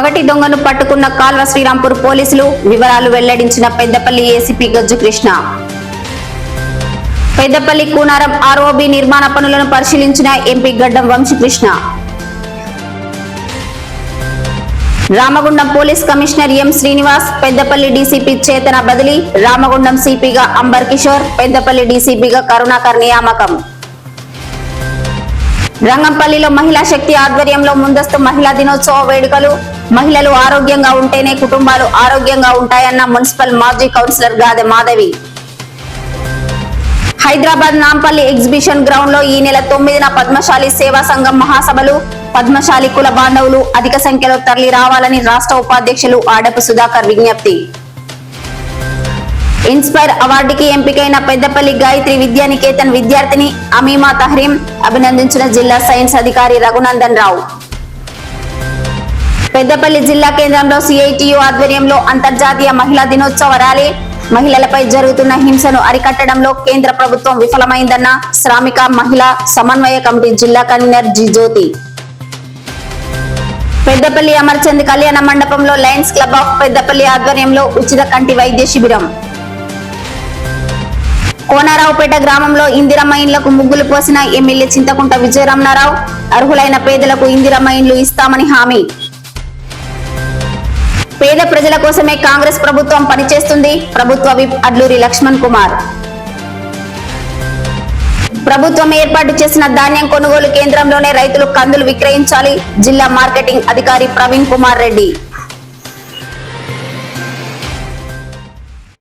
పగటి దొంగను పట్టుకున్న కాల్వ శ్రీరాంపూర్ పోలీసులు వివరాలు వెల్లడించిన పెద్దపల్లి ఏసీపీ గజ్జు కృష్ణ. పెద్దపల్లి కూనారం ఆర్ఓబి నిర్మాణ పనులను పరిశీలించిన MP Gaddam Vamsikrishna Ramagundam police commissioner M Srinivas Peddapalli DCP Chetana బదిలీ రామగుండం సిపిగా అంబర్ కిషోర్ పెద్దపల్లి డీసీపీగా కరుణాకర్ నియామకం. రంగంపల్లిలో మహిళా శక్తి ఆధ్వర్యంలో ముందస్తు మహిళా దినోత్సవ వేడుకలు. మహిళలు ఆరోగ్యంగా ఉంటేనే కుటుంబాలు ఆరోగ్యంగా ఉంటాయన్న మున్సిపల్ మాజీ కౌన్సిలర్ గాదె మాధవి. హైదరాబాద్ నాంపల్లి ఎగ్జిబిషన్ గ్రౌండ్లో ఈ నెల తొమ్మిదిన పద్మశాలి సేవా సంఘం మహాసభలు. పద్మశాలి కుల బాంధవులు అధిక సంఖ్యలో తరలి రావాలని రాష్ట్ర ఉపాధ్యక్షులు ఆడపు సుధాకర్ విజ్ఞప్తి. ఇన్స్పైర్ అవార్డుకి ఎంపికైన పెద్దపల్లి గాయత్రి విద్యానికేతన్ విద్యార్థిని అమీమా తహ్రీం అభినందించిన జిల్లా సైన్స్ అధికారి రఘునందన్ రావు. పెద్దపల్లి జిల్లా కేంద్రంలో సిఐటియు ఆధ్వర్యంలో అంతర్జాతీయ మహిళా దినోత్సవ ర్యాలీ. మహిళలపై జరుగుతున్న హింసను అరికట్టడంలో కేంద్ర ప్రభుత్వం విఫలమైందన్న శ్రామిక మహిళా సమన్వయ కమిటీ జిల్లా కన్వీనర్ జి జ్యోతి. పెద్దపల్లి అమర్చంద్ కళ్యాణ మండపంలో లయన్స్ క్లబ్ ఆఫ్ పెద్దపల్లి ఆధ్వర్యంలో ఉచిత కంటి వైద్య శిబిరం. కోనారావుపేట గ్రామంలో ఇందిరమ్మ ఇండ్లకు ముగ్గులు పోసిన ఎమ్మెల్యే చింతకుంట విజయరమణారావు అర్హులైన పేదలకు ఇందిరమ్మ ఇండ్లు ఇస్తామని హామీ. పేద ప్రజల కోసమే కాంగ్రెస్ ప్రభుత్వం పనిచేస్తుంది. ప్రభుత్వ విప్ అడ్లూరి లక్ష్మణ్ కుమార్. ప్రభుత్వం ఏర్పాటు చేసిన ధాన్యం కొనుగోలు కేంద్రంలోనే రైతులు కందులు విక్రయించాలి. జిల్లా మార్కెటింగ్ అధికారి ప్రవీణ్ కుమార్ రెడ్డి.